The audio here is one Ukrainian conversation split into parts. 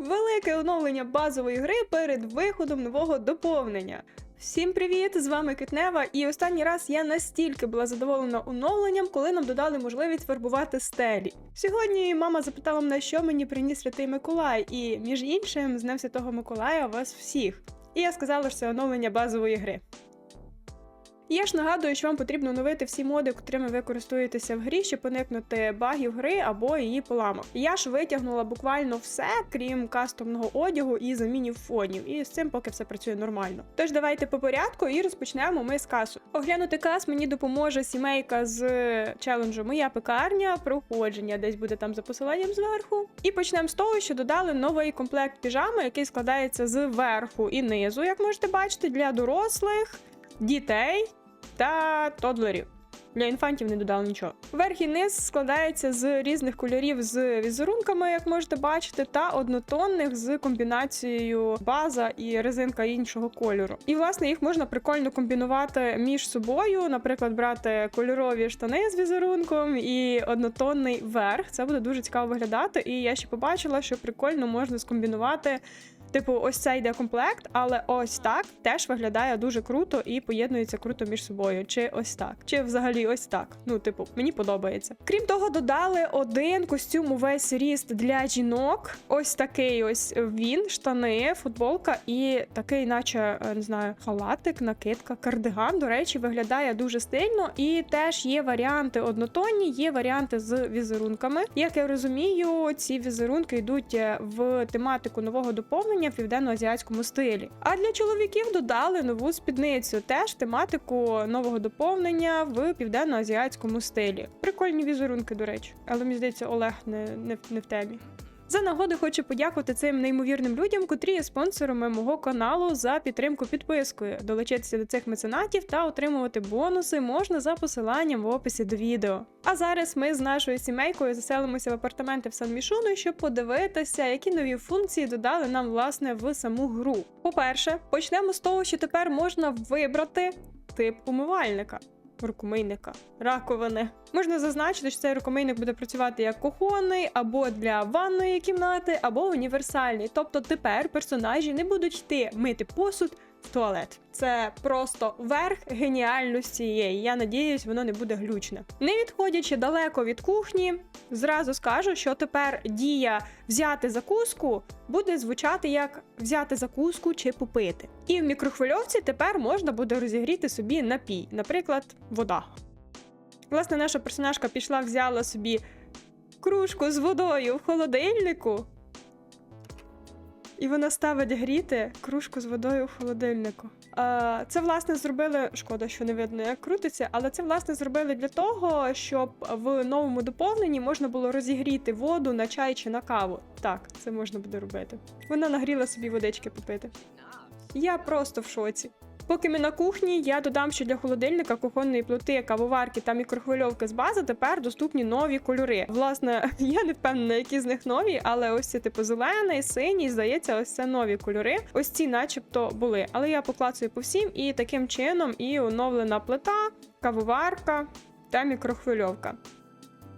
Велике оновлення базової гри перед виходом нового доповнення. Всім привіт! З вами Китнева. І останній раз я настільки була задоволена оновленням, коли нам додали можливість фарбувати стелі. Сьогодні мама запитала мене, що мені приніс святий Миколай, і між іншим з Днем Святого Миколая вас всіх. І я сказала, що це оновлення базової гри. Я ж нагадую, що вам потрібно оновити всі моди, котрими ви користуєтеся в грі, щоб уникнути багів гри або її поламок. Я ж витягнула буквально все, крім кастомного одягу і замінів фонів. І з цим поки все працює нормально. Тож давайте по порядку і розпочнемо ми з касу. Оглянути кас мені допоможе сімейка з челенджу Моя пекарня, проходження десь буде там за посиланням зверху. І почнемо з того, що додали новий комплект піжами, який складається з верху і низу, як можете бачити, для дорослих, дітей та тодлерів. Для інфантів не додали нічого. Верх і низ складається з різних кольорів з візерунками, як можете бачити, та однотонних з комбінацією база і резинка іншого кольору. І власне їх можна прикольно комбінувати між собою, наприклад, брати кольорові штани з візерунком і однотонний верх. Це буде дуже цікаво виглядати. І я ще побачила, що прикольно можна скомбінувати. Типу, ось це йде комплект, але ось так теж виглядає дуже круто і поєднується круто між собою. Чи ось так, чи взагалі ось так. Ну, типу, мені подобається. Крім того, додали один костюм увесь ріст для жінок. Ось такий ось він, штани, футболка і такий, наче е, не знаю, халатик, накидка, кардиган. До речі, виглядає дуже стильно. І теж є варіанти однотонні, є варіанти з візерунками. Як я розумію, ці візерунки йдуть е, в тематику нового доповнення в південно-азіатському стилі. А для чоловіків додали нову спідницю, теж тематику нового доповнення в південно-азіатському стилі. Прикольні візерунки, до речі, але мені здається, Олег не, не, не в темі. За нагоду хочу подякувати цим неймовірним людям, котрі є спонсорами мого каналу за підтримку підпискою. Долучитися до цих меценатів та отримувати бонуси можна за посиланням в описі до відео. А зараз ми з нашою сімейкою заселимося в апартаменти в Сан Мішуну, щоб подивитися, які нові функції додали нам власне в саму гру. По-перше, почнемо з того, що тепер можна вибрати тип умивальника. Рукомийника, раковини. Можна зазначити, що цей рукомийник буде працювати як кухонний, або для ванної кімнати, або універсальний. Тобто тепер персонажі не будуть йти мити посуд туалет. Це просто верх геніальності є. Я надіюсь, воно не буде глючне. Не відходячи далеко від кухні, зразу скажу, що тепер дія взяти закуску буде звучати як взяти закуску чи попити. І в мікрохвильовці тепер можна буде розігріти собі напій, наприклад, вода. Власне, наша персонажка пішла, взяла собі кружку з водою в холодильнику. І вона ставить гріти кружку з водою в холодильнику. Це власне зробили. Шкода, що не видно, як крутиться, але це власне зробили для того, щоб в новому доповненні можна було розігріти воду на чай чи на каву. Так, це можна буде робити. Вона нагріла собі водички попити. Я просто в шоці. Поки ми на кухні, я додам, що для холодильника, кухонної плити, кавоварки та мікрохвильовки з бази тепер доступні нові кольори. Власне, я не впевнена, які з них нові, але ось ці типу зелений, синій, здається, ось це нові кольори. Ось ці, начебто, були. Але я поклацаю по всім, і таким чином і оновлена плита, кавоварка та мікрохвильовка.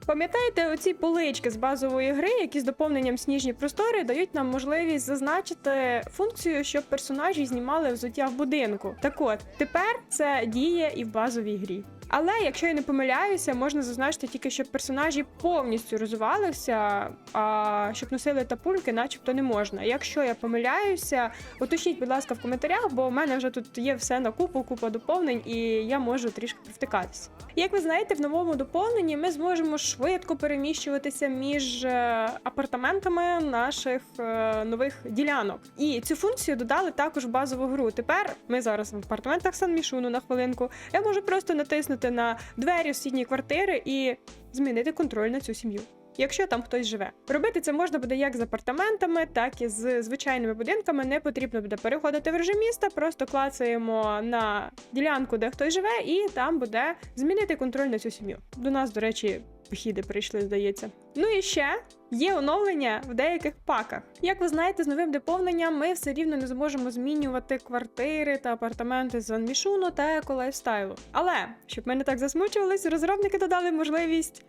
Пам'ятаєте, оці полички з базової гри, які з доповненням сніжні простори дають нам можливість зазначити функцію, щоб персонажі знімали взуття в будинку. Так от, тепер це діє і в базовій грі. Але якщо я не помиляюся, можна зазначити тільки, щоб персонажі повністю розвивалися, а щоб носили тапульки, начебто не можна. Якщо я помиляюся, уточніть, будь ласка, в коментарях, бо в мене вже тут є все на купу, купа доповнень, і я можу трішки повтикатися. Як ви знаєте, в новому доповненні ми зможемо швидко переміщуватися між е, апартаментами наших е, нових ділянок. І цю функцію додали також в базову гру. Тепер ми зараз в апартаментах Сан Мішуну на хвилинку. Я можу просто натиснути на двері сусідньої квартири і змінити контроль на цю сім'ю. Якщо там хтось живе, робити це можна буде як з апартаментами, так і з звичайними будинками. Не потрібно буде переходити в режим міста, просто клацаємо на ділянку, де хтось живе, і там буде змінити контроль на цю сім'ю. До нас, до речі, похіди прийшли, здається. Ну і ще є оновлення в деяких паках. Як ви знаєте, з новим доповненням ми все рівно не зможемо змінювати квартири та апартаменти з Анмішуну та еколайфстайлу. Але щоб ми не так засмучувались, розробники додали можливість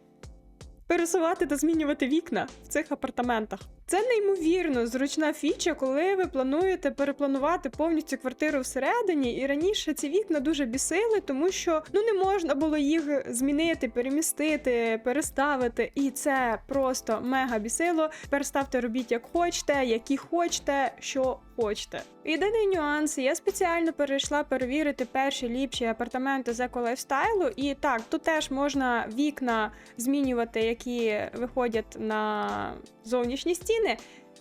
пересувати та змінювати вікна в цих апартаментах. Це неймовірно зручна фіча, коли ви плануєте перепланувати повністю квартиру всередині. І раніше ці вікна дуже бісили, тому що ну не можна було їх змінити, перемістити, переставити. І це просто мега бісило. Тепер ставте робіть як хочете, які хочете, що хочете. Єдиний нюанс, я спеціально перейшла перевірити перші ліпші апартаменти з еколайфстайлу. І так, тут теж можна вікна змінювати, які виходять на зовнішні стіни,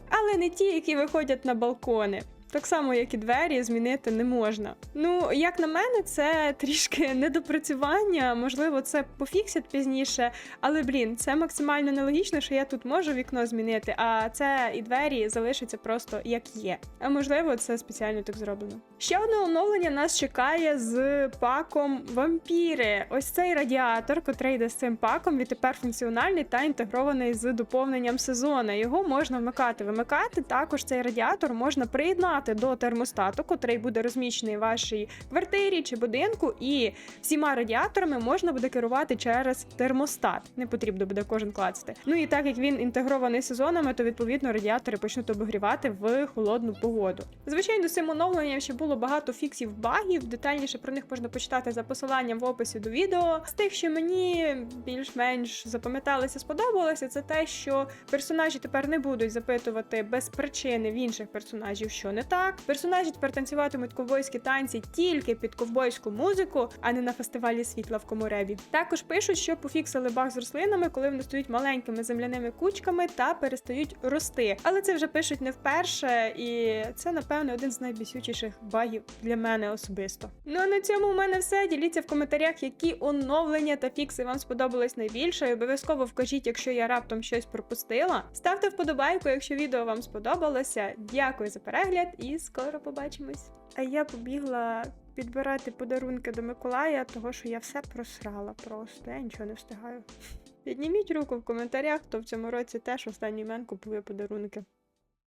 але не ті, які виходять на балкони. Так само, як і двері, змінити не можна. Ну, як на мене, це трішки недопрацювання. Можливо, це пофіксять пізніше, але блін, це максимально нелогічно, що я тут можу вікно змінити, а це і двері залишаться просто як є. А можливо, це спеціально так зроблено. Ще одне оновлення нас чекає з паком вампіри. Ось цей радіатор, котрий йде з цим паком, відтепер функціональний та інтегрований з доповненням сезону. Його можна вмикати. Вимикати також цей радіатор можна приєднати до термостату, котрий буде розміщений в вашій квартирі чи будинку, і всіма радіаторами можна буде керувати через термостат. Не потрібно буде кожен клацати. Ну і так як він інтегрований сезонами, то відповідно радіатори почнуть обігрівати в холодну погоду. Звичайно, цим оновленням ще було багато фіксів багів. Детальніше про них можна почитати за посиланням в описі до відео. З тих, що мені більш-менш запам'яталося, сподобалося, це те, що персонажі тепер не будуть запитувати без причини в інших персонажів, що не так. Персонажі тепер танцюватимуть ковбойські танці тільки під ковбойську музику, а не на фестивалі світла в Коморебі. Також пишуть, що пофіксили баг з рослинами, коли вони стають маленькими земляними кучками та перестають рости. Але це вже пишуть не вперше, і це напевно один з найбісючіших багів для мене особисто. Ну а на цьому у мене все. Діліться в коментарях, які оновлення та фікси вам сподобались найбільше. І обов'язково вкажіть, якщо я раптом щось пропустила. Ставте вподобайку, якщо відео вам сподобалося. Дякую за перегляд і скоро побачимось. А я побігла підбирати подарунки до Миколая, того що я все просрала просто. Я нічого не встигаю. Підніміть руку в коментарях, хто в цьому році теж останній мен купує подарунки.